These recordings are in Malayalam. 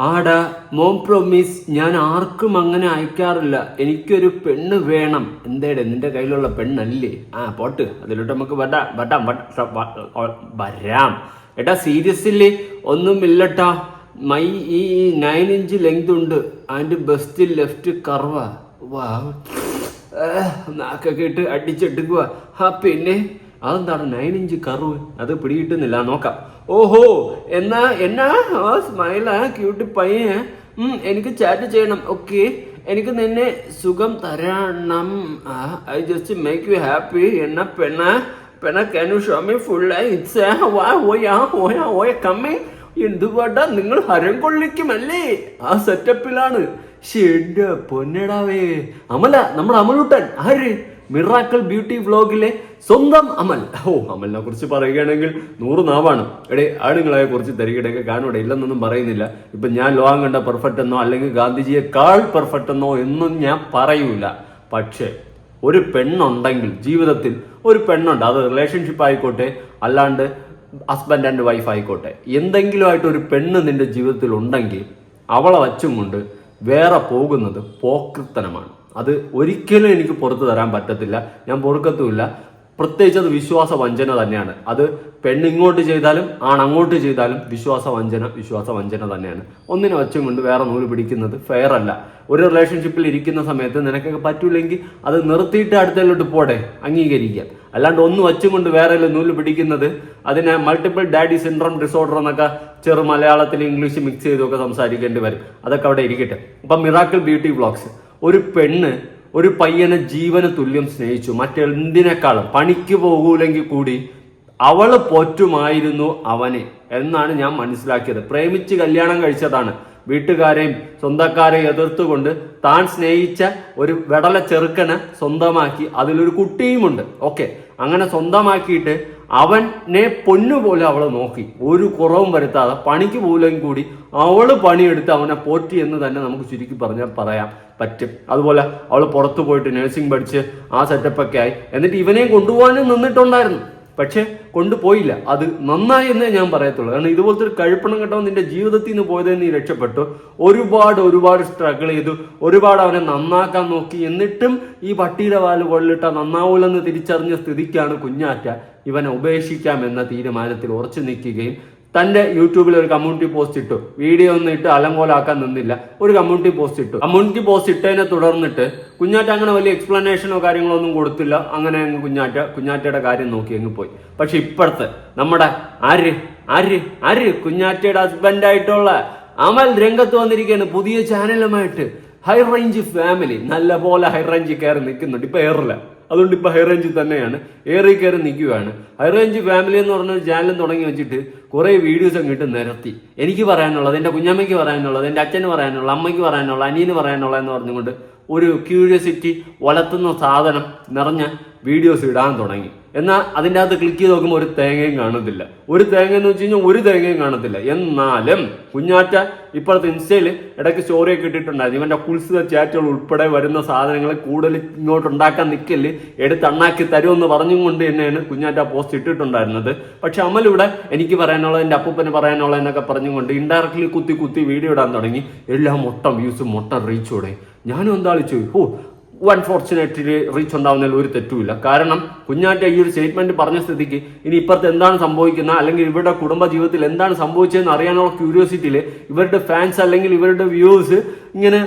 ആടാ മോം പ്രോമിസ് ഞാൻ ആർക്കും അങ്ങനെ അയക്കാറില്ല. എനിക്കൊരു പെണ്ണ് വേണം. എന്തേടെ നിന്റെ കയ്യിലുള്ള പെണ്ണല്ലേ? ആ പോട്ട്. അതിലോട്ട് നമുക്ക് വരാം വരാം വട്ട- സീരിയസ് വ- വരാം. എടാ സീരിയസ്ലി ഒന്നുമില്ലട്ടാ. മൈ ഈ നയൻ ഇഞ്ച് ലെങ്ത് ഉണ്ട്. ആൻഡ് ബെസ്റ്റ് ലെഫ്റ്റ് കർവ വാ നാക്കൊക്കെ ഇട്ട് അടിച്ചെടുക്കുക ആ പിന്നെ അതെന്താണ് നയൻ ഇഞ്ച് കർവ് അത് പിടികിട്ടുന്നില്ല. നോക്കാം. ഓഹോ എന്നാ എന്നാ? ആ സ്മൈലാ ക്യൂട്ട് പയ്യൻ. എനിക്ക് ചാറ്റ് ചെയ്യണം. ഓക്കെ എനിക്ക് നിന്നെ സുഖം തരണം. I just make you happy എന്ന പെണ്ണ? പെണ്ണ can you show me full കമ്മേ എന്തുപാട്ടാ നിങ്ങൾ ഹരം കൊള്ളിക്കുമല്ലേ? ആ സെറ്റപ്പിലാണ് ഷെഡ് പൊന്നടാവേ. അമല നമ്മൾ അമലൂട്ടൻ ആര്? മിറാക്കൽ ബ്യൂട്ടി വ്ലോഗിലെ സ്വന്തം അമൽ. ഓ അമലിനെ കുറിച്ച് പറയുകയാണെങ്കിൽ നൂറ് നാവാണ്. എടേ ആണുങ്ങളെ കുറിച്ച് തരികടൊക്കെ കാണൂടെ ഇല്ലെന്നൊന്നും പറയുന്നില്ല. ഇപ്പൊ ഞാൻ ലോകം കണ്ട പെർഫെക്റ്റ് എന്നോ അല്ലെങ്കിൽ ഗാന്ധിജിയെക്കാൾ പെർഫെക്റ്റ് എന്നോ എന്നും ഞാൻ പറയൂല. പക്ഷേ ഒരു പെണ്ണുണ്ടെങ്കിൽ ജീവിതത്തിൽ ഒരു പെണ്ണുണ്ട്. അത് റിലേഷൻഷിപ്പ് ആയിക്കോട്ടെ അല്ലാണ്ട് ഹസ്ബൻഡ് ആൻഡ് വൈഫ് ആയിക്കോട്ടെ. എന്തെങ്കിലും ആയിട്ട് ഒരു പെണ്ണ് നിന്റെ ജീവിതത്തിൽ ഉണ്ടെങ്കിൽ അവളെ വച്ചും കൊണ്ട് വേറെ പോകുന്നത് പോക്കൃത്തനമാണ് അത് ഒരിക്കലും എനിക്ക് പുറത്തു തരാൻ പറ്റത്തില്ല. ഞാൻ പൊറുക്കത്തുമില്ല. പ്രത്യേകിച്ച് അത് വിശ്വാസ വഞ്ചന തന്നെയാണ്. അത് പെണ്ണ് ഇങ്ങോട്ട് ചെയ്താലും ആണങ്ങോട്ട് ചെയ്താലും വിശ്വാസ വഞ്ചന വിശ്വാസ വഞ്ചന തന്നെയാണ്. ഒന്നിനെ വച്ചും കൊണ്ട് വേറെ നൂൽ പിടിക്കുന്നത് ഫെയർ അല്ല. ഒരു റിലേഷൻഷിപ്പിൽ ഇരിക്കുന്ന സമയത്ത് നിനക്കൊക്കെ പറ്റൂലെങ്കിൽ അത് നിർത്തിയിട്ട് അടുത്തതിലോട്ട് പോടെ അംഗീകരിക്കുക അല്ലാണ്ട് ഒന്ന് വച്ചും കൊണ്ട് വേറെ നൂൽ പിടിക്കുന്നത് അതിനെ മൾട്ടിപ്പിൾ ഡാഡി സിൻഡ്രോം ഡിസോർഡർ എന്നൊക്കെ ചെറു മലയാളത്തിൽ ഇംഗ്ലീഷ് മിക്സ് ചെയ്തൊക്കെ സംസാരിക്കേണ്ടി വരും. അതൊക്കെ അവിടെ ഇരിക്കട്ടെ. അപ്പം മിറാക്കിൾ ബ്യൂട്ടി വ്ളോഗ്സ് ഒരു പെണ്ണ് ഒരു പയ്യനെ ജീവന് തുല്യം സ്നേഹിച്ചു. മറ്റെന്തിനേക്കാളും പണിക്ക് പോകൂലെങ്കിൽ കൂടി അവൾ പോറ്റുമായിരുന്നു അവനെ എന്നാണ് ഞാൻ മനസ്സിലാക്കിയത്. പ്രേമിച്ച് കല്യാണം കഴിച്ചതാണ്. വീട്ടുകാരെയും സ്വന്തക്കാരെയും എതിർത്തുകൊണ്ട് താൻ സ്നേഹിച്ച ഒരു വെടല ചെറുക്കനെ സ്വന്തമാക്കി. അതിലൊരു കുട്ടിയുമുണ്ട്. ഓക്കെ. അങ്ങനെ സ്വന്തമാക്കിയിട്ട് അവനെ പൊന്നുപോലെ അവളെ നോക്കി. ഒരു കുറവും വരുത്താതെ പണിക്ക് പോലും കൂടി അവൾ പണിയെടുത്ത് അവനെ പോറ്റി എന്ന് തന്നെ നമുക്ക് ചുരുക്കി പറഞ്ഞാൽ പറയാം പറ്റും. അതുപോലെ അവൾ പുറത്തു പോയിട്ട് നഴ്സിംഗ് പഠിച്ച് ആ സെറ്റപ്പൊക്കെ ആയി. എന്നിട്ട് ഇവനെയും കൊണ്ടുപോകാനും നിന്നിട്ടുണ്ടായിരുന്നു. പക്ഷെ കൊണ്ടുപോയില്ല. അത് നന്നായി എന്നേ ഞാൻ പറയത്തുള്ളൂ. കാരണം ഇതുപോലത്തെ ഒരു കഴിപ്പണം കെട്ടവൻ നിന്റെ ജീവിതത്തിൽ നിന്ന് പോയതേ നീ രക്ഷപ്പെട്ടു. ഒരുപാട് ഒരുപാട് സ്ട്രഗിൾ ചെയ്തു. ഒരുപാട് അവനെ നന്നാക്കാൻ നോക്കി. എന്നിട്ടും ഈ പട്ടിയുടെ വാൽ കൊള്ളിട്ട നന്നാവൂലെന്ന് തിരിച്ചറിഞ്ഞ സ്ഥിതിക്കാണ് കുഞ്ഞാറ്റ. ഇവനെ ഉപേക്ഷിക്കാം എന്ന തീരുമാനത്തിൽ ഉറച്ചു നിൽക്കുകയും തന്റെ യൂട്യൂബിൽ ഒരു കമ്മ്യൂണിറ്റി പോസ്റ്റ് ഇട്ടു. വീഡിയോ ഒന്നും ഇട്ട് അലങ്കോലാക്കാൻ നിന്നില്ല. ഒരു കമ്മ്യൂണിറ്റി പോസ്റ്റ് ഇട്ടു. കമ്മ്യൂണിറ്റി പോസ്റ്റ് ഇട്ടതിനെ തുടർന്നിട്ട് കുഞ്ഞാറ്റ അങ്ങനെ വലിയ എക്സ്പ്ലനേഷനോ കാര്യങ്ങളോ ഒന്നും കൊടുത്തില്ല. അങ്ങനെ അങ്ങ് കുഞ്ഞാറ്റ കുഞ്ഞാറ്റയുടെ കാര്യം നോക്കി അങ്ങ് പോയി. പക്ഷെ ഇപ്പോഴത്തെ നമ്മുടെ ആര് ആര് ആര് കുഞ്ഞാറ്റയുടെ ഹസ്ബൻഡ് ആയിട്ടുള്ള അമൽ രംഗത്ത് വന്നിരിക്കുകയാണ് പുതിയ ചാനലുമായിട്ട് ഹൈ റേഞ്ച് ഫാമിലി നല്ല പോലെ ഹൈ റേഞ്ച് കയറി നിൽക്കുന്നുണ്ട്. ഇപ്പൊ ഏറില്ല. അതുകൊണ്ട് ഇപ്പൊ ഹൈ തന്നെയാണ്. ഏറി കയറി നിൽക്കുകയാണ് ഹൈ റേഞ്ച് ഫാമിലി എന്ന് പറഞ്ഞ ഒരു ചാനൽ തുടങ്ങി വെച്ചിട്ട് കുറേ വീഡിയോസ് അങ്ങോട്ട് നിരത്തി. എനിക്ക് പറയാനുള്ളത് എന്റെ കുഞ്ഞമ്മയ്ക്ക് പറയാനുള്ളത് എന്റെ അച്ഛന് പറയാനുള്ളത് അമ്മയ്ക്ക് പറയാനുള്ള അനിയന് പറയാനുള്ള എന്ന് പറഞ്ഞുകൊണ്ട് ഒരു ക്യൂരിയോസിറ്റി വളർത്തുന്ന സാധനം നിറഞ്ഞ വീഡിയോസ് ഇടാൻ തുടങ്ങി. എന്നാൽ അതിന്റെ അകത്ത് ക്ലിക്ക് ചെയ്ത് നോക്കുമ്പോൾ ഒരു തേങ്ങയും കാണത്തില്ല. ഒരു തേങ്ങ എന്ന് വെച്ച് കഴിഞ്ഞാൽ ഒരു തേങ്ങയും കാണത്തില്ല. എന്നാലും കുഞ്ഞാറ്റ ഇപ്പോഴത്തെ ഇൻസ്റ്റയിൽ ഇടയ്ക്ക് സ്റ്റോറിയൊക്കെ ഇട്ടിട്ടുണ്ടായിരുന്നു. ഇവന്റെ കുൽസിത ചാറ്റുകൾ ഉൾപ്പെടെ വരുന്ന സാധനങ്ങൾ കൂടുതൽ ഇങ്ങോട്ട് ഉണ്ടാക്കാൻ നിൽക്കൽ എടുത്ത് അണ്ണാക്കി തരുമെന്ന് പറഞ്ഞും കൊണ്ട് തന്നെയാണ് കുഞ്ഞാറ്റ പോസ്റ്റ് ഇട്ടിട്ടുണ്ടായിരുന്നത്. പക്ഷെ അമൽ എനിക്ക് പറയാനുള്ളത് എന്റെ അപ്പൂപ്പന് പറയാനുള്ളത് എന്നൊക്കെ പറഞ്ഞുകൊണ്ട് ഇൻഡയറക്ട്ലി കുത്തി കുത്തി വീഡിയോ ഇടാൻ തുടങ്ങി. എല്ലാം മൊട്ടം വ്യൂസും മൊട്ട റീച്ചോടെ ഞാനും എന്താ ചോദിച്ചു ഓ അൺഫോർച്ചുനേറ്റ്ലി റീച്ച് ഉണ്ടാവുന്നതിൽ ഒരു തെറ്റുമില്ല. കാരണം കുഞ്ഞാറ്റ ഈ ഒരു സ്റ്റേറ്റ്മെന്റ് പറഞ്ഞ സ്ഥിതിക്ക് ഇനി ഇപ്പുറത്ത് എന്താണ് സംഭവിക്കുന്നത്? അല്ലെങ്കിൽ ഇവരുടെ കുടുംബ ജീവിതത്തിൽ എന്താണ് സംഭവിച്ചതെന്ന് അറിയാനുള്ള ക്യൂരിയോസിറ്റിയിൽ ഇവരുടെ ഫാൻസ് അല്ലെങ്കിൽ ഇവരുടെ വ്യൂസ് ഇങ്ങനെ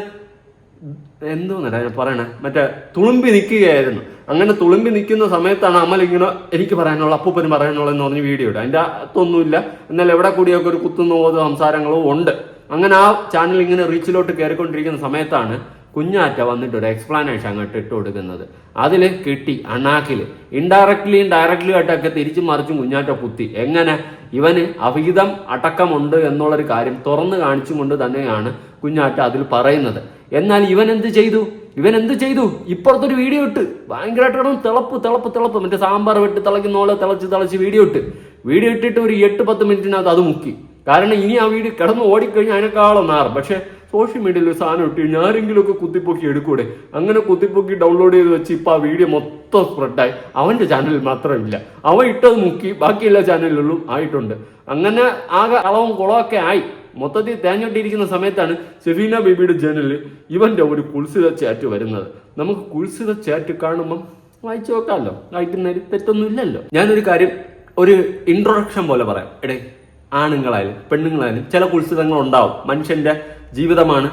എന്തോന്നല്ല ഞാൻ പറയണേ? മറ്റേ തുളുമ്പി നിൽക്കുകയായിരുന്നു. അങ്ങനെ തുളുമ്പി നിൽക്കുന്ന സമയത്താണ് അമൽ ഇങ്ങനെ എനിക്ക് പറയാനുള്ള അപ്പൂപ്പന് പറയാനുള്ള എന്ന് പറഞ്ഞ് വീഡിയോ ഇടുക. അതിന്റെ അകത്തൊന്നുമില്ല. എന്നാൽ എവിടെ കൂടിയൊക്കെ ഒരു കുത്തുന്ന സംസാരങ്ങളും ഉണ്ട്. അങ്ങനെ ആ ചാനൽ ഇങ്ങനെ റീച്ചിലോട്ട് കയറിക്കൊണ്ടിരിക്കുന്ന സമയത്താണ് കുഞ്ഞാറ്റ വന്നിട്ട് ഒരു എക്സ്പ്ലാനേഷൻ അങ്ങോട്ട് ഇട്ട് കൊടുക്കുന്നത്. അതിൽ കിട്ടി അണ്ണാക്കിൽ ഇൻഡയറക്ട്ലിയും ഡയറക്ട്ലിയും ആയിട്ടൊക്കെ തിരിച്ചു മറിച്ചും കുഞ്ഞാറ്റ കുത്തി. എങ്ങനെ? ഇവന് അവിഹിതം അടക്കമുണ്ട് എന്നുള്ളൊരു കാര്യം തുറന്നു കാണിച്ചുകൊണ്ട് തന്നെയാണ് കുഞ്ഞാറ്റ അതിൽ പറയുന്നത്. എന്നാൽ ഇവൻ എന്ത് ചെയ്തു? ഇവൻ എന്ത് ചെയ്തു? ഇപ്പുറത്തൊരു വീഡിയോ ഇട്ട്. ഭയങ്കരമായിട്ട് തിളപ്പ് തിളപ്പ് തിളപ്പ്. മറ്റേ സാമ്പാർ വെട്ടി തിളയ്ക്കുന്ന പോലെ തിളച്ച് തിളച്ച് വീഡിയോ ഇട്ട്. വീഡിയോ ഇട്ടിട്ട് ഒരു എട്ട് പത്ത് മിനിറ്റിനകത്ത് അത് മുക്കി. കാരണം ഇനി ആ വീട് കിടന്ന് ഓടിക്കഴിഞ്ഞാൽ അതിനേക്കാളും നാറും. പക്ഷെ സോഷ്യൽ മീഡിയയിൽ ഒരു സാധനം ഇട്ട് കഴിഞ്ഞാൽ ആരെങ്കിലും ഒക്കെ കുത്തിപ്പൊക്കി എടുക്കൂടെ? അങ്ങനെ കുത്തിപ്പൊക്കി ഡൗൺലോഡ് ചെയ്ത് വെച്ച് ഇപ്പൊ ആ വീഡിയോ മൊത്തം സ്പ്രെഡായി അവന്റെ ചാനലിൽ മാത്രമില്ല. അവൻ ഇട്ടത് മുക്കി. ബാക്കി എല്ലാ ചാനലിലും ആയിട്ടുണ്ട്. അങ്ങനെ ആകെ അളവും കുളമൊക്കെ ആയി. മൊത്തത്തിൽ തേഞ്ഞോട്ടിരിക്കുന്ന സമയത്താണ് സെഫീന ബേബിയുടെ ചാനലിൽ ഇവന്റെ ഒരു കുൽസിത ചാറ്റ് വരുന്നത്. നമുക്ക് കുൽസിത ചാറ്റ് കാണുമ്പം വായിച്ചു നോക്കാമല്ലോ. വായിക്കുന്നതിൽ തെറ്റൊന്നും ഇല്ലല്ലോ ഞാനൊരു കാര്യം ഒരു ഇൻട്രൊഡക്ഷൻ പോലെ പറയാം. എടേ ആണുങ്ങളായാലും പെണ്ണുങ്ങളായാലും ചില കുത്സിതങ്ങൾ ഉണ്ടാവും മനുഷ്യന്റെ ജീവിതമാണ്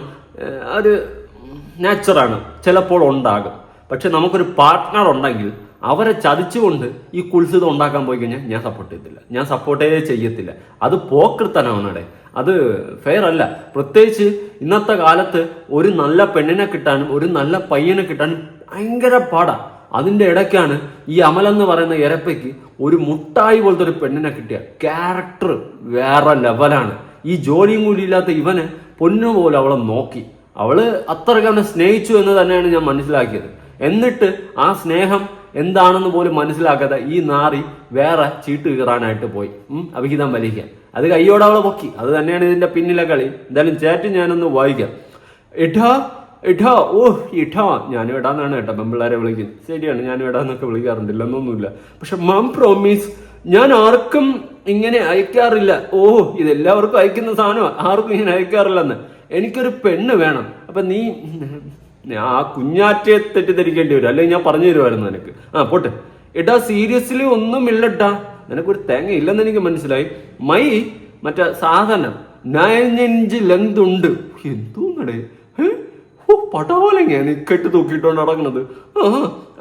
അത് നാച്ചുറാണ് ചിലപ്പോൾ ഉണ്ടാകും. പക്ഷെ നമുക്കൊരു പാർട്ട്ണർ ഉണ്ടെങ്കിൽ അവരെ ചതിച്ചുകൊണ്ട് ഈ കുത്സിതം ഉണ്ടാക്കാൻ പോയി കഴിഞ്ഞാൽ ഞാൻ സപ്പോർട്ട് ചെയ്യത്തില്ല. ഞാൻ സപ്പോർട്ടേ ചെയ്യത്തില്ല. അത് പോക്കൃത്തനമാണ് അത് ഫെയർ അല്ല. പ്രത്യേകിച്ച് ഇന്നത്തെ കാലത്ത് ഒരു നല്ല പെണ്ണിനെ കിട്ടാനും ഒരു നല്ല പയ്യനെ കിട്ടാനും ഭയങ്കര പാടാ. അതിന്റെ ഇടയ്ക്കാണ് ഈ അമലെന്ന് പറയുന്ന ഇരപ്പയ്ക്ക് ഒരു മുട്ടായി പോലത്തെ ഒരു പെണ്ണിനെ കിട്ടിയ. ക്യാരക്ടർ വേറെ ലെവലാണ് ഈ ജോലിയും കൂടി ഇല്ലാത്ത ഇവന് പൊന്നുപോലെ അവളെ നോക്കി. അവൾ അത്രയ്ക്ക് അവനെ സ്നേഹിച്ചു എന്ന് തന്നെയാണ് ഞാൻ മനസ്സിലാക്കിയത്. എന്നിട്ട് ആ സ്നേഹം എന്താണെന്ന് പോലും മനസ്സിലാക്കാതെ ഈ നാറി വേറെ ചീട്ട് കീറാനായിട്ട് പോയി. അഭിഹിതം വലിക്കുക അത് കയ്യോടെ അവളെ പൊക്കി. അത് തന്നെയാണ് ഇതിന്റെ പിന്നിലെ കളി. എന്തായാലും ചേറ്റ് ഞാനൊന്ന് വായിക്കാം. ഇഠാ ഇഠാ ഓ ഇട്ടോ ഞാൻ ഇടാന്നാണ് കേട്ടോ. പെമ്പിള്ളേരെ വിളിക്കുന്നത് ശരിയാണ് ഞാനും ഇടാന്നൊക്കെ വിളിക്കാറുണ്ട് എന്നൊന്നുമില്ല. പക്ഷെ മാം പ്രോമീസ് ഞാൻ ആർക്കും ഇങ്ങനെ അയക്കാറില്ല. ഓ ഇതെല്ലാവർക്കും അയക്കുന്ന സാധനമാണ് ആർക്കും ഇങ്ങനെ അയക്കാറില്ലെന്ന്. എനിക്കൊരു പെണ്ണ് വേണം. അപ്പൊ നീ ഞാൻ ആ കുഞ്ഞാറ്റയെ തെറ്റിദ്ധരിക്കേണ്ടി വരും. അല്ലെങ്കിൽ ഞാൻ പറഞ്ഞു തരുമായിരുന്നു നിനക്ക്. ആ പോട്ടെ. എടാ സീരിയസ്ലി ഒന്നും ഇല്ലട്ടാ നിനക്കൊരു തേങ്ങ ഇല്ലെന്ന് എനിക്ക് മനസ്സിലായി. മൈ മറ്റേ സാധനം നയൻ ഇഞ്ച് ലെങ്ത് ഉണ്ട്. എന്തോന്നടേ ഏ? ഓ പോലെ നീ കെട്ട് തൂക്കിയിട്ടോണ്ട് നടക്കണത് ആ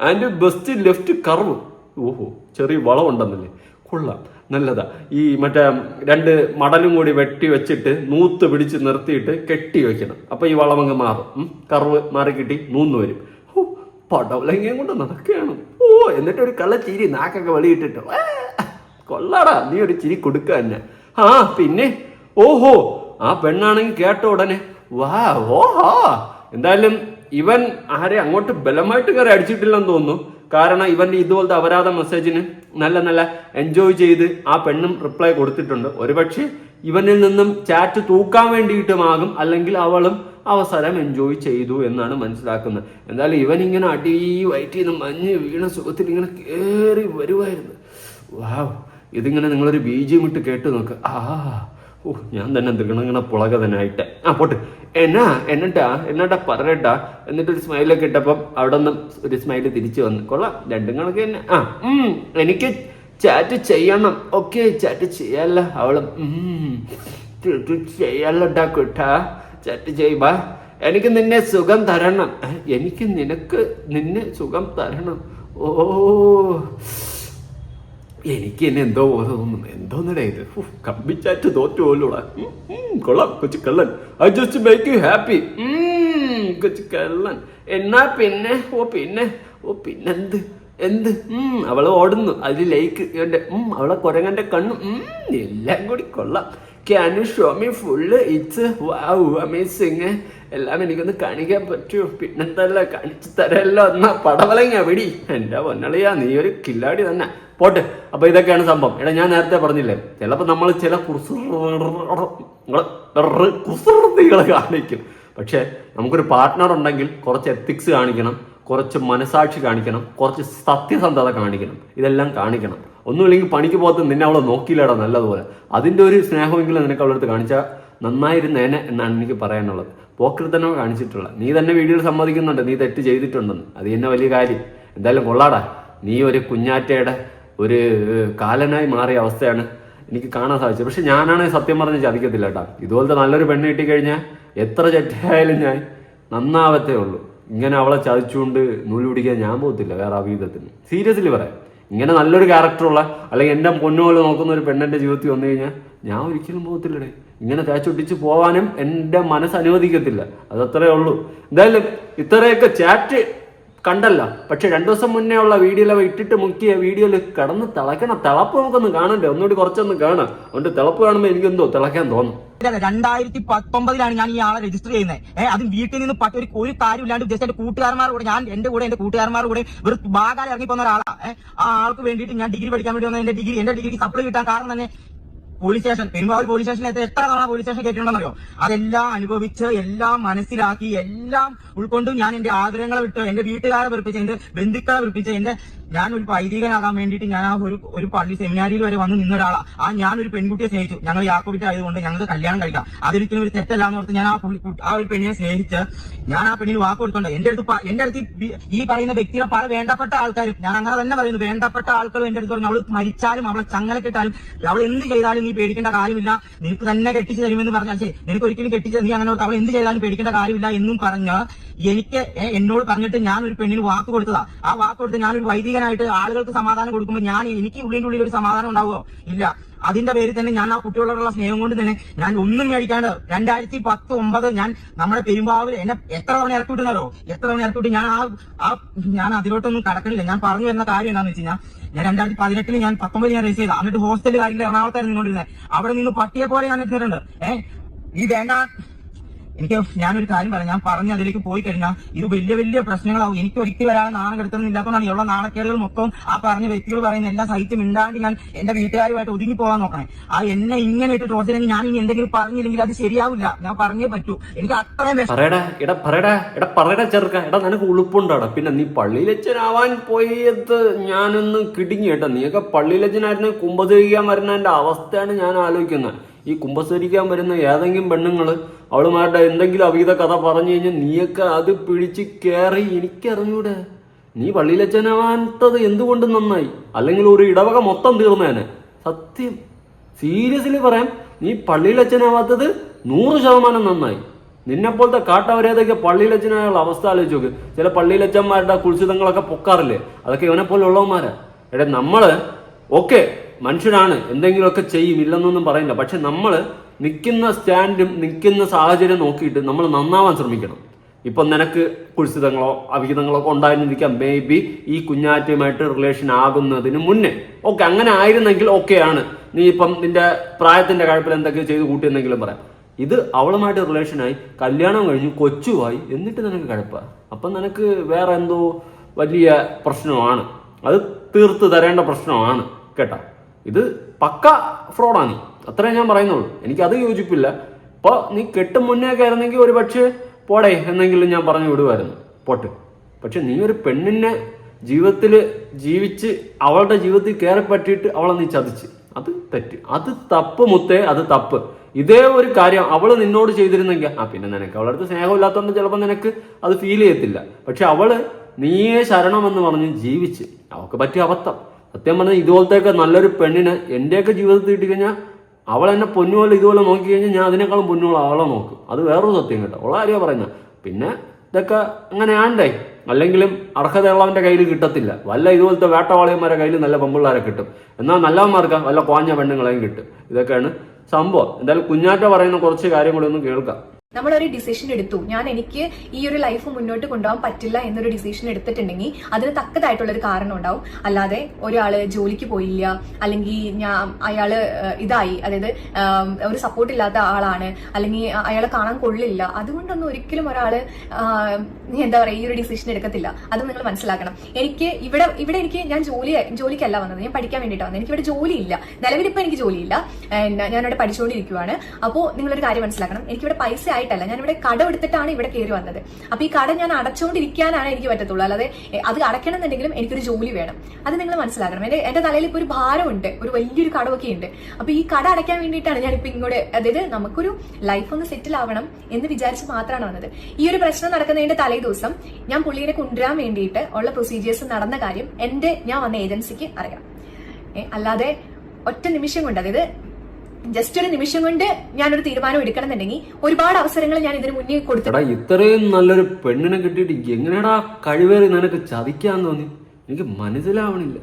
ആൻഡ് ബെസ്റ്റ് ലെഫ്റ്റ് കർവ് ഓഹോ ചെറിയ വളവുണ്ടെന്നല്ലേ. കൊള്ളാം. നല്ലതാ. ഈ മറ്റേ രണ്ട് മടലും കൂടി വെട്ടി വെച്ചിട്ട് നൂത്ത് പിടിച്ച് നിർത്തിയിട്ട് കെട്ടി വെക്കണം. അപ്പൊ ഈ വളമങ്ങ് മാറും. കർവ് മാറി കിട്ടി നൂന്ന് വരും. ഓ പടവലങ്ങയും കൊണ്ട് നടക്കുകയാണ്. ഓ എന്നിട്ട് ഒരു കള്ള ചിരി നാക്കൊക്കെ വെളിയിട്ടിട്ട്. കൊള്ളാടാ നീ ഒരു ചിരി കൊടുക്കുക തന്നെ. ആ പിന്നെ ഓഹോ ആ പെണ്ണാണെങ്കിൽ കേട്ട ഉടനെ വാ ഓഹോ എന്തായാലും ഇവൻ ആരെ അങ്ങോട്ട് ബലമായിട്ട് കയറി അടിച്ചിട്ടില്ലെന്ന് തോന്നുന്നു. കാരണം ഇവന്റെ ഇതുപോലത്തെ അപരാധ മെസ്സേജിന് നല്ല നല്ല എൻജോയ് ചെയ്ത് ആ പെണ്ണും റിപ്ലൈ കൊടുത്തിട്ടുണ്ട്. ഒരുപക്ഷെ ഇവനിൽ നിന്നും ചാറ്റ് തൂക്കാൻ വേണ്ടിയിട്ടുമാകും അല്ലെങ്കിൽ അവളും അവസരം എൻജോയ് ചെയ്തു എന്നാണ് മനസ്സിലാക്കുന്നത്. എന്തായാലും ഇവൻ ഇങ്ങനെ അടി വയറ്റിൽ നിന്ന് മഞ്ഞ് വീണ സുഖത്തിൽ ഇങ്ങനെ കയറി വരുമായിരുന്നു വാവ് ഇതിങ്ങനെ നിങ്ങളൊരു ബീജം ഇട്ട് കേട്ട് നോക്ക്. ആ ഓ ഞാൻ തന്നെ ദൃഗണങ്ങണ പുളകതനായിട്ട്. ആ പോട്ട്. എന്നാ എന്നിട്ടാ എന്നിട്ടാ പറയട്ടാ എന്നിട്ട് ഒരു സ്മൈലൊക്കെ ഇട്ടപ്പം അവിടെ നിന്ന് ഒരു സ്മൈൽ തിരിച്ചു വന്നു. കൊള്ളാം രണ്ടും കണക്ക് തന്നെ. ആ എനിക്ക് ചാറ്റ് ചെയ്യണം. ഓക്കെ ചാറ്റ് ചെയ്യാല്ല അവളും. ചെയ്യാലട്ടാ കുട്ടാ. ചാറ്റ് ചെയ്യുമ്പോ എനിക്ക് നിന്നെ സുഖം തരണം. എനിക്ക് നിനക്ക് നിന്നെ സുഖം തരണം. ഓ എനിക്ക് എന്നെ എന്തോ പോലെ തോന്നുന്നു എന്തോന്നടേ ഇത്? കമ്പിച്ചാറ്റ് തോറ്റു ഉം, കൊള്ളാം കൊച്ചു കള്ളൻ. I just make you happy കൊച്ചു കള്ളൻ. എന്നാ പിന്നെ? ഓ പിന്നെ? ഓ പിന്നെന്ത്? എന്ത്? ഉം, അവൾ ഓടുന്നു. അതിൽ ലൈക്ക് എന്റെ അവളെ കുരങ്ങന്റെ കണ്ണും. എല്ലാം കൂടി കൊള്ളാം. Can you show me full it's wow amazing എല്ലാം എനിക്കൊന്ന് കാണിക്കാൻ പറ്റുമോ പിന്നെന്തല്ല കാണിച്ചു തരല്ലോ എന്നാ പടവലങ്ങ പിടി എന്റെ പൊന്നളിയാ നീ ഒരു കില്ലാടി തന്നെ. പോട്ടെ അപ്പൊ ഇതൊക്കെയാണ് സംഭവം. എടാ ഞാൻ നേരത്തെ പറഞ്ഞില്ലേ ചിലപ്പോ നമ്മൾ ചില കുസൃതികളെ കാണിക്കും. പക്ഷെ നമുക്കൊരു പാർട്ട്ണർ ഉണ്ടെങ്കിൽ കുറച്ച് എത്തിക്സ് കാണിക്കണം കുറച്ച് മനസാക്ഷി കാണിക്കണം കുറച്ച് സത്യസന്ധത കാണിക്കണം. ഇതെല്ലാം കാണിക്കണം. ഒന്നുമില്ലെങ്കിൽ പണിക്ക് പോകത്ത് നിന്നെ അവളെ നോക്കിയില്ലടാ നല്ലതുപോലെ. അതിന്റെ ഒരു സ്നേഹമെങ്കിലും നിനക്ക് അവളെടുത്ത് കാണിച്ചാൽ നന്നായിരുന്നേനെ എന്നാണ് എനിക്ക് പറയാനുള്ളത്. പോക്കൃത്തനോ കാണിച്ചിട്ടുള്ള. നീ തന്നെ വീഡിയോയിൽ സമ്മതിക്കുന്നുണ്ട്. നീ തെറ്റ് ചെയ്തിട്ടുണ്ടെന്ന്. അത് തന്നെ വലിയ കാര്യം. എന്തായാലും കൊള്ളാടാ. നീ ഒരു കുഞ്ഞാറ്റയുടെ ഒരു കാലനായി മാറിയ അവസ്ഥയാണ് എനിക്ക് കാണാൻ സാധിച്ചത്. പക്ഷെ ഞാനാണ് സത്യം പറഞ്ഞ് ചതിക്കത്തില്ല കേട്ടോ. ഇതുപോലത്തെ നല്ലൊരു പെണ്ണ് കിട്ടിക്കഴിഞ്ഞാൽ എത്ര ചെറ്റായാലും ഞാൻ നന്നാവത്തേ ഉള്ളൂ. ഇങ്ങനെ അവളെ ചതിച്ചുകൊണ്ട് നൂൽ പിടിക്കാൻ ഞാൻ പോകത്തില്ല വേറെ അവീതത്തിന് സീരിയസ്ലി പറയാം. ഇങ്ങനെ നല്ലൊരു ക്യാരക്ടറുള്ള അല്ലെങ്കിൽ എന്റെ പൊന്നുപോലെ നോക്കുന്ന ഒരു പെണ്ണിന്റെ ജീവിതത്തിൽ വന്നു കഴിഞ്ഞാൽ ഞാൻ ഒരിക്കലും പോകത്തില്ലടേ. ഇങ്ങനെ തേച്ചൊട്ടിച്ച് പോകാനും എന്റെ മനസ്സ് അനുവദിക്കത്തില്ല. അതത്രേ ഉള്ളൂ. എന്തായാലും ഇത്രയൊക്കെ ചാറ്റ് കണ്ടല്ല. പക്ഷെ രണ്ടു ദിവസം മുന്നേ ഉള്ള വീഡിയോയിലവ ഇട്ടിട്ട് മുക്കിയ വീഡിയോയിൽ കടന്ന് തിളക്കണം തിളപ്പ് നമുക്കൊന്ന് കാണണ്ടേ? ഒന്നുകൂടി കുറച്ചൊന്ന് കാണാം. അതുകൊണ്ട് തിളപ്പ് കാണുമ്പോൾ എനിക്കെന്തോ തിളക്കാൻ തോന്നും. രണ്ടായിരത്തി പത്തൊമ്പതിലാണ് ഞാൻ ഈ ആളെ രജിസ്റ്റർ ചെയ്യുന്നത് ഏഹ് അതും വീട്ടിൽ നിന്ന് പറ്റ ഒരു ഒരു കാര്യമില്ലാണ്ട് ജസ്റ്റ് എന്റെ കൂട്ടുകാരന്മാരുടെ കൂടെ ഞാൻ എന്റെ കൂടെ എന്റെ കൂട്ടുകാരന്മാരുടെ കൂടെ വെറുതെ ബാഗാൽ ഇറങ്ങി പോകുന്ന ഒരാളാണ് ആ ആൾക്ക് വേണ്ടിയിട്ട് ഞാൻ ഡിഗ്രി പഠിക്കാൻ വേണ്ടി വന്ന എന്റെ ഡിഗ്രി എന്റെ ഡിഗ്രി സപ്ലൈ കിട്ടാൻ കാരണം തന്നെ പോലീസ് സ്റ്റേഷൻ പെരുമ്പാവൂർ പോലീസ് സ്റ്റേഷനിൽ എത്ര തവണ പോലീസ് സ്റ്റേഷൻ കേട്ടിട്ടുണ്ടെന്നറിയോ? അതെല്ലാം അനുഭവിച്ച് എല്ലാം മനസ്സിലാക്കി എല്ലാം ഉൾക്കൊണ്ടും ഞാൻ എന്റെ ആഗ്രഹങ്ങളെ വിട്ട് എന്റെ വീട്ടുകാരെ വെറുപ്പിച്ച് എന്റെ ബന്ധുക്കളെ വെറുപ്പിച്ച് എന്റെ ഞാൻ ഒരു വൈദികനാകാൻ വേണ്ടിയിട്ട് ഞാൻ ആ ഒരു ഒരു പള്ളി സെമിനാരിയിൽ വരെ വന്ന് നിന്ന ഒരാളാ. ആ ഞാൻ ഒരു പെൺകുട്ടിയെ സ്നേഹിച്ചു. ഞങ്ങൾ യാക്കോബിറ്റ് ആയതുകൊണ്ട് ഞങ്ങൾക്ക് കല്യാണം കഴിക്കാം. അതൊരിക്കലും ഒരു തെറ്റല്ല എന്ന് ഓർത്ത് ഞാൻ ആ ആ ഒരു പെണ്ണിനെ സ്നേഹിച്ച് ഞാൻ ആ പെണ്ണിന് വാക്ക് കൊടുത്തോണ്ട് എന്റെ അടുത്ത് എന്റെ അടുത്ത് ഈ- പറയുന്ന വ്യക്തികളെ പല വേണ്ടപ്പെട്ട ആൾക്കാരും ഞാൻ അങ്ങനെ തന്നെ പറയുന്നു. വേണ്ടപ്പെട്ട ആൾക്കാരും എന്റെ അടുത്ത് പറഞ്ഞു അവൾ മരിച്ചാലും അവളെ ചങ്ങലക്കിട്ടാലും അവൾ എന്ത് ചെയ്താലും നീ പേടിക്കേണ്ട കാര്യമില്ല. നിനക്ക് തന്നെ കെട്ടിച്ച് തരുമെന്ന് പറഞ്ഞാൽ നിനക്ക് ഒരിക്കലും കെട്ടിച്ച് നീ അങ്ങനെ അവൾ എന്ത് ചെയ്താലും പേടിക്കേണ്ട കാര്യമില്ല എന്നും പറഞ്ഞ് എനിക്ക് എന്നോട് പറഞ്ഞിട്ട് ഞാൻ ഒരു പെണ്ണിന് വാക്ക് കൊടുത്തതാ. ആ വാക്ക് കൊടുത്ത് ഞാൻ ഒരു വൈദികനായിട്ട് ആളുകൾക്ക് സമാധാനം കൊടുക്കുമ്പോൾ ഞാൻ എനിക്ക് ഉള്ളിന്റെ ഉള്ളിൽ ഒരു സമാധാനം ഉണ്ടാവുമോ? ഇല്ല. അതിന്റെ പേരിൽ തന്നെ ഞാൻ ആ കുട്ടികളോടുള്ള സ്നേഹം കൊണ്ട് തന്നെ ഞാൻ ഒന്നും മേടിക്കാണ്ട് രണ്ടായിരത്തി പത്ത് ഒമ്പത് ഞാൻ നമ്മുടെ പെരുമ്പാവിൽ എന്നെ എത്ര തവണ ഇറക്കി വിട്ടുന്നോ എത്ര തവണ ഇറക്കി വിട്ട്? ഞാൻ ആ ആ ഞാൻ അതിലോട്ടൊന്നും കടക്കണില്ല. ഞാൻ പറഞ്ഞു വരുന്ന കാര്യം എന്താണെന്ന് വെച്ച് കഴിഞ്ഞാൽ ഞാൻ രണ്ടായിരത്തി പതിനെട്ടിൽ ഞാൻ പത്തൊമ്പത് ഞാൻ രജിസ്റ്റർ ചെയ്ത. എന്നിട്ട് ഹോസ്റ്റലിൽ കാര്യങ്ങൾ എറണാകുളത്തായിരുന്നു നിന്നുകൊണ്ടിരുന്നത് അവിടെ നിന്ന് പട്ടിയെ പോലെ ഞാൻ എത്തിയിട്ടുണ്ട്. ഏഹ് ഈ വേണ്ട എനിക്ക് ഞാനൊരു കാര്യം പറയാം. ഞാൻ പറഞ്ഞ് അതിലേക്ക് പോയി കഴിഞ്ഞാൽ ഇത് വലിയ വലിയ പ്രശ്നങ്ങളാവും. എനിക്ക് ഒരിക്കലും ഒരാളെ നാണം കെടുത്തുന്നില്ലാത്തതാണ് ഉള്ള നാണക്കേടുകൾ മൊത്തം ആ പറഞ്ഞ വ്യക്തികൾ പറയുന്ന എല്ലാ സഹിത്യം മിണ്ടാണ്ട് ഞാൻ എന്റെ വീട്ടുകാരുമായിട്ട് ഒതുങ്ങി പോകാൻ നോക്കണേ. ആ എന്നെ ഇങ്ങനെ ഇട്ട് ടോർച്ചറിങ് ഞാൻ ഇനി എന്തെങ്കിലും പറഞ്ഞില്ലെങ്കിൽ അത് ശരിയാവില്ല. ഞാൻ പറഞ്ഞേ പറ്റൂ. എനിക്ക് അത്രയും പറയടാ ചെറുക്ക. എടാ നിനക്ക് ഉളുപ്പുണ്ടാടാ? പിന്നെ നീ പള്ളിയിലച്ചനാവാൻ പോയത് ഞാനൊന്ന് കിടുങ്ങി കേട്ടോ. നീയൊക്കെ പള്ളിയിലച്ചനായിരുന്നു കുമ്പതിരിക്കാൻ വരുന്നതിന്റെ അവസ്ഥയാണ് ഞാൻ ആലോചിക്കുന്നത്. ഈ കുമ്പസരിക്കാൻ വരുന്ന ഏതെങ്കിലും പെണ്ണുങ്ങൾ അവളുമാരുടെ എന്തെങ്കിലും അവീത കഥ പറഞ്ഞു കഴിഞ്ഞാൽ നീയൊക്കെ അത് പിടിച്ച് കയറി എനിക്കറിഞ്ഞൂടെ? നീ പള്ളിയിലച്ചനാവാത്തത് എന്തുകൊണ്ട് നന്നായി? അല്ലെങ്കിൽ ഒരു ഇടവക മൊത്തം തീർന്നേനെ. സത്യം. സീരിയസ്ലി പറയാം നീ പള്ളിയിലച്ചനാവാത്തത് നൂറ് ശതമാനം നന്നായി. നിന്നെപ്പോലത്തെ കാട്ടവരേതൊക്കെ പള്ളിയിലച്ചനായുള്ള അവസ്ഥ ആലോചിച്ച് നോക്ക്. ചില പള്ളിയിലച്ചന്മാരുടെ കുൽസിതങ്ങളൊക്കെ പൊക്കാറില്ലേ? അതൊക്കെ ഇവനെപ്പോലുള്ളവന്മാരാ. എടാ നമ്മൾ ഓക്കെ. മനുഷ്യരാണ് എന്തെങ്കിലുമൊക്കെ ചെയ്യും ഇല്ലെന്നൊന്നും പറയില്ല പക്ഷെ നമ്മൾ നിൽക്കുന്ന സ്റ്റാൻഡും നിൽക്കുന്ന സാഹചര്യം നോക്കിയിട്ട് നമ്മൾ നന്നാവാൻ ശ്രമിക്കണം. ഇപ്പം നിനക്ക് കുഴിച്ചിതങ്ങളോ അവിഹിതങ്ങളോ ഒക്കെ ഉണ്ടായിരുന്നിരിക്കാം. മേ ബി ഈ കുഞ്ഞാറ്റയുമായിട്ട് റിലേഷൻ ആകുന്നതിന് മുന്നേ. ഓക്കെ അങ്ങനെ ആയിരുന്നെങ്കിൽ ഓക്കെ ആണ്. നീ ഇപ്പം നിന്റെ പ്രായത്തിന്റെ കഴപ്പിൽ എന്തൊക്കെ ചെയ്ത് കൂട്ടിയെന്നെങ്കിലും പറയാം. ഇത് അവളുമായിട്ട് റിലേഷനായി കല്യാണം കഴിഞ്ഞു കൊച്ചുമായി എന്നിട്ട് നിനക്ക് കഴപ്പ അപ്പം നിനക്ക് വേറെ എന്തോ വലിയ പ്രശ്നമാണ്. അത് തീർത്ത് തരേണ്ട പ്രശ്നമാണ് കേട്ടാ. ഇത് പക്ക ഫ്രോഡാണ്. അത്രേ ഞാൻ പറയുന്നുള്ളൂ. അത് യോജിപ്പില്ല. ഇപ്പൊ നീ കെട്ടും മുന്നേ ഒക്കെ ആയിരുന്നെങ്കിൽ ഒരു പക്ഷേ പോടെ എന്നെങ്കിലും ഞാൻ പറഞ്ഞു വിടുമായിരുന്നു പോട്ടെ. പക്ഷെ നീ ഒരു പെണ്ണിനെ ജീവിതത്തിൽ ജീവിച്ച് അവളുടെ ജീവിതത്തിൽ കയറി പറ്റിയിട്ട് അവളെ നീ ചതിച്ച്. അത് തെറ്റ്. അത് തപ്പ് മുത്തേ അത് തപ്പ്. ഇതേ ഒരു കാര്യം അവൾ നിന്നോട് ചെയ്തിരുന്നെങ്കിൽ ആ പിന്നെ നിനക്ക് അവളുടെ അടുത്ത് സ്നേഹമില്ലാത്തതുകൊണ്ട് ചിലപ്പോൾ നിനക്ക് അത് ഫീൽ ചെയ്യത്തില്ല. പക്ഷെ അവൾ ശരണം എന്ന് പറഞ്ഞ് ജീവിച്ച്. അവൾക്ക് പറ്റിയ അബദ്ധം. സത്യം പറഞ്ഞാൽ ഇതുപോലത്തെയൊക്കെ നല്ലൊരു പെണ്ണിനെ എന്റെയൊക്കെ ജീവിതത്തിൽ കിട്ടിക്കഴിഞ്ഞാൽ അവൾ എന്നെ പൊന്നുപോലെ ഇതുപോലെ നോക്കി കഴിഞ്ഞാൽ ഞാൻ അതിനേക്കാളും പൊന്നുപോലെ അവളെ നോക്കും. അത് വേറൊരു സത്യം കേട്ടോ. ഉള്ള കാര്യമാണ് പറയുന്നത് പിന്നെ ഇതൊക്കെ അങ്ങനെ ആണ്ടേ. അല്ലെങ്കിലും അർഹതയുള്ളവന്റെ കയ്യിൽ കിട്ടത്തില്ല. വല്ല ഇതുപോലത്തെ വേട്ടവാളിയന്മാരെ കയ്യിൽ നല്ല പെമ്പിള്ളാരെ കിട്ടും. എന്നാൽ നല്ലവന്മാർക്ക് വല്ല കോഞ്ഞ പെണ്ണുങ്ങളെയും കിട്ടും. ഇതൊക്കെയാണ് സംഭവം. എന്തായാലും കുഞ്ഞാറ്റ പറയുന്ന കുറച്ച് കാര്യങ്ങളൊന്നും കേൾക്കാം. നമ്മളൊരു ഡിസിഷൻ എടുത്തു. ഞാൻ എനിക്ക് ഈ ഒരു ലൈഫ് മുന്നോട്ട് കൊണ്ടുപോകാൻ പറ്റില്ല എന്നൊരു ഡിസിഷൻ എടുത്തിട്ടുണ്ടെങ്കിൽ അതിന് തക്കതായിട്ടുള്ള ഒരു കാരണം ഉണ്ടാവും. അല്ലാതെ ഒരാൾ ജോലിക്ക് പോയില്ല അല്ലെങ്കിൽ ഞാൻ അയാൾ ഇതായി. അതായത് ഒരു സപ്പോർട്ട് ഇല്ലാത്ത ആളാണ് അല്ലെങ്കിൽ അയാളെ കാണാൻ കൊള്ളില്ല. അതുകൊണ്ടൊന്നും ഒരിക്കലും ഒരാൾ ആം, എന്താ പറയുക ഈ ഒരു ഡിസിഷൻ എടുക്കത്തില്ല. അത് നിങ്ങൾ മനസ്സിലാക്കണം. എനിക്ക് ഇവിടെ ഇവിടെ എനിക്ക് ഞാൻ ജോലി ജോലിക്കല്ല വന്നത്. ഞാൻ പഠിക്കാൻ വേണ്ടിയിട്ട് വന്നത്. എനിക്കിവിടെ ജോലിയില്ല. നിലവിലിപ്പോൾ എനിക്ക് ജോലിയില്ല. ഞാനിവിടെ പഠിച്ചുകൊണ്ടിരിക്കുവാണ് അപ്പോൾ നിങ്ങളൊരു കാര്യം മനസ്സിലാക്കണം. എനിക്കിവിടെ പൈസ ആയിട്ടല്ല. ഞാൻ ഇവിടെ കടം എടുത്തിട്ടാണ് ഇവിടെ കയറി വന്നത്. അപ്പൊ ഈ കട ഞാൻ അടച്ചുകൊണ്ടിരിക്കാനാണ് എനിക്ക് പറ്റത്തുള്ളൂ. അല്ലാതെ അത് അടയ്ക്കണം എന്നുണ്ടെങ്കിലും എനിക്കൊരു ജോലി വേണം. അത് നിങ്ങൾ മനസ്സിലാക്കണം. എന്റെ എന്റെ തലയിൽ ഇപ്പൊ ഒരു ഭാരമുണ്ട്. ഒരു വലിയൊരു കടമൊക്കെ ഉണ്ട്. അപ്പൊ ഈ കട അടയ്ക്കാൻ വേണ്ടിയിട്ടാണ് ഞാൻ ഇപ്പൊ ഇങ്ങോട്ട് അതായത് നമുക്കൊരു ലൈഫ് ഒന്ന് സെറ്റിൽ ആവണം എന്ന് വിചാരിച്ച് മാത്രമാണ് വന്നത്. ഈ ഒരു പ്രശ്നം നടക്കുന്നതിന്റെ തലേ ദിവസം ഞാൻ പുള്ളിയെ കൊണ്ടുവരാൻ വേണ്ടിയിട്ട് ഉള്ള പ്രൊസീജിയേഴ്സ് നടന്ന കാര്യം എന്റെ ഞാൻ വന്ന ഏജൻസിക്ക് അറിയാം. അല്ലാതെ ഒറ്റ നിമിഷം കൊണ്ട് അതായത് ജസ്റ്റ് ഒരു നിമിഷം കൊണ്ട് ഞാനൊരു തീരുമാനം എടുക്കണം എന്നുണ്ടെങ്കിൽ ഒരുപാട് അവസരങ്ങൾ ഞാൻ ഇതിന് മുന്നേ കൊടുത്തു ഇത്രയും നല്ലൊരു പെണ്ണിനെ കിട്ടിയിട്ട് എങ്ങനെയാടാ കഴിവേറി നിനക്ക് ചതിക്കാൻ തോന്നി? എനിക്ക് മനസ്സിലാവണില്ല.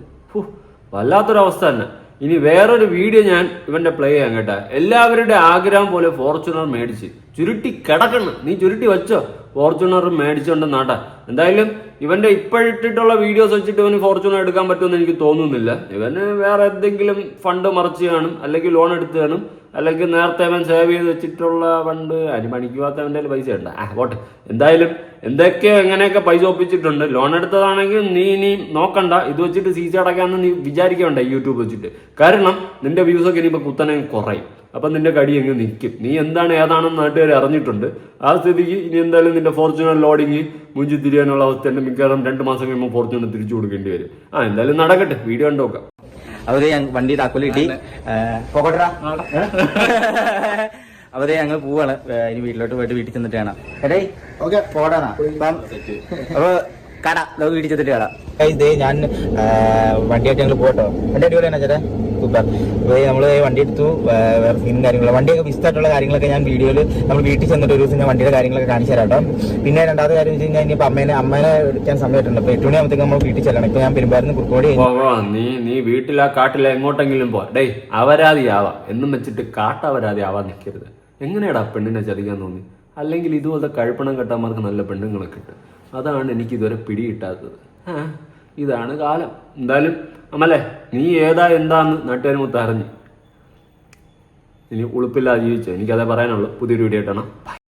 വല്ലാത്തൊരവസ്ഥ തന്നെ. ഇനി വേറൊരു വീഡിയോ ഞാൻ ഇവന്റെ പ്ലേ ചെയ്യാൻ കേട്ടാ. എല്ലാവരുടെ ആഗ്രഹം പോലെ ഫോർച്യൂണർ മേടിച്ച്. ചുരുട്ടി കിടക്കണം. നീ ചുരുട്ടി വെച്ചോ? ഫോർച്യൂണർ മേടിച്ചോണ്ടെന്നാട്ടാ എന്തായാലും ഇവന്റെ ഇപ്പോഴിട്ടിട്ടുള്ള വീഡിയോസ് വെച്ചിട്ട് ഇവന് ഫോർച്യൂൺ എടുക്കാൻ പറ്റുമെന്ന് എനിക്ക് തോന്നുന്നില്ല. ഇവന് വേറെ എന്തെങ്കിലും ഫണ്ട് മറച്ച് കാണും അല്ലെങ്കിൽ ലോൺ എടുത്ത് കാണും. അല്ലെങ്കിൽ നേരത്തെ അവൻ സേവ് ചെയ്ത് വെച്ചിട്ടുള്ള ഫണ്ട് അതിന് പണിക്കുവാത്ത അവന്റെ പൈസ ഉണ്ട്. ആ പോട്ടെ. എന്തായാലും എന്തൊക്കെ എങ്ങനെയൊക്കെ പൈസ ഒപ്പിച്ചിട്ടുണ്ട്. ലോൺ എടുത്തതാണെങ്കിൽ നീ ഇനി നോക്കണ്ട. ഇത് വെച്ചിട്ട് സി സി അടക്കാമെന്ന് നീ വിചാരിക്കണ്ട യൂട്യൂബ് വെച്ചിട്ട്. കാരണം നിന്റെ വ്യൂസൊക്കെ ഇനിയിപ്പോൾ കുത്തനെ കുറയും. അപ്പം നിന്റെ കടി അങ്ങ് നിൽക്കും. നീ എന്താണ് ഏതാണെന്ന് നാട്ടുകാർ അറിഞ്ഞിട്ടുണ്ട്. ആ സ്ഥിതിക്ക് ഇനി എന്തായാലും നിന്റെ ഫോർച്യൂണർ ലോഡിങ് മുഞ്ചി തിരിയാനുള്ള അവസ്ഥ എന്റെ മിക്കവാറും രണ്ട് മാസം കഴിയുമ്പോൾ ഫോർച്യൂണർ തിരിച്ചു കൊടുക്കേണ്ടി വരും. ആ എന്തായാലും നടക്കട്ടെ. വീഡിയോ കണ്ടു നോക്കാം. അവർ വണ്ടി താക്കോൽ കിട്ടി. പോകട്ടെടാ. അവരെ ഞങ്ങൾ പോവാണ്. ഇനി വീട്ടിലോട്ട് പോയിട്ട് വീട്ടിൽ ചെന്നിട്ട് കാണാം. എടേ ഓക്കെ. പോടാനാ അപ്പൊ കട. കാണാം ഇതേ ഞാൻ വണ്ടിയായിട്ട് ഞങ്ങൾ പോട്ടോ വണ്ടി അടിപൊളിയാണ് ചേട്ടാ. സൂപ്പർ. അപ്പൊ നമ്മൾ വണ്ടി എടുത്തു വേറെ സീനും കാര്യങ്ങളും. വണ്ടിയൊക്കെ വിസ്തായിട്ടുള്ള കാര്യങ്ങളൊക്കെ ഞാൻ വീഡിയോയിൽ നമ്മൾ വീട്ടിൽ ചെന്നിട്ട് ഒരു ദിവസം ഞാൻ വണ്ടിയുടെ കാര്യങ്ങളൊക്കെ കാണിച്ചു തരാം കേട്ടോ. പിന്നെ രണ്ടാമത്തെ കാര്യം വെച്ച് കഴിഞ്ഞാൽ ഇനിയിപ്പോൾ അമ്മേനെ അമ്മേനെ എടുക്കാൻ സമയമായിട്ടുണ്ട്. അപ്പൊ എട്ട് മണിയാകുമ്പോഴത്തേക്ക് നമ്മൾ വീട്ടിൽ ചെല്ലണം. ഇപ്പൊ ഞാൻ പെരുമ്പാരുന്ന് കുറുക്കോടി. നീ നീ വീട്ടിലാ കാട്ടില എങ്ങോട്ടെങ്കിലും പോ. ഡേയ് അവരാതി ആവാം എന്നും വെച്ചിട്ട് കാട്ടവരാതി ആവാൻ നിൽക്കരുത് എങ്ങനെയാടാ പെണ്ണിനെ ചതിക്കാൻ തോന്നി? അല്ലെങ്കിൽ ഇതുപോലത്തെ കഴുപ്പണം കെട്ടാന്മാർക്ക് നല്ല പെണ്ണുങ്ങളൊക്കെ കിട്ടും അതാണ് എനിക്ക് ഇതുവരെ പിടികിട്ടാത്തത് ഇതാണ് കാലം. എന്തായാലും അമ്മല്ലേ നീ ഏതാ എന്താന്ന് നാട്ടുകാർ മൊത്തം അറിഞ്ഞ് ഇനി ഉളുപ്പില്ലാതെ ജീവിച്ചോ. എനിക്കതേ പറയാനുള്ളൂ. പുതിയൊരു വീഡിയോ ഇട്ടണം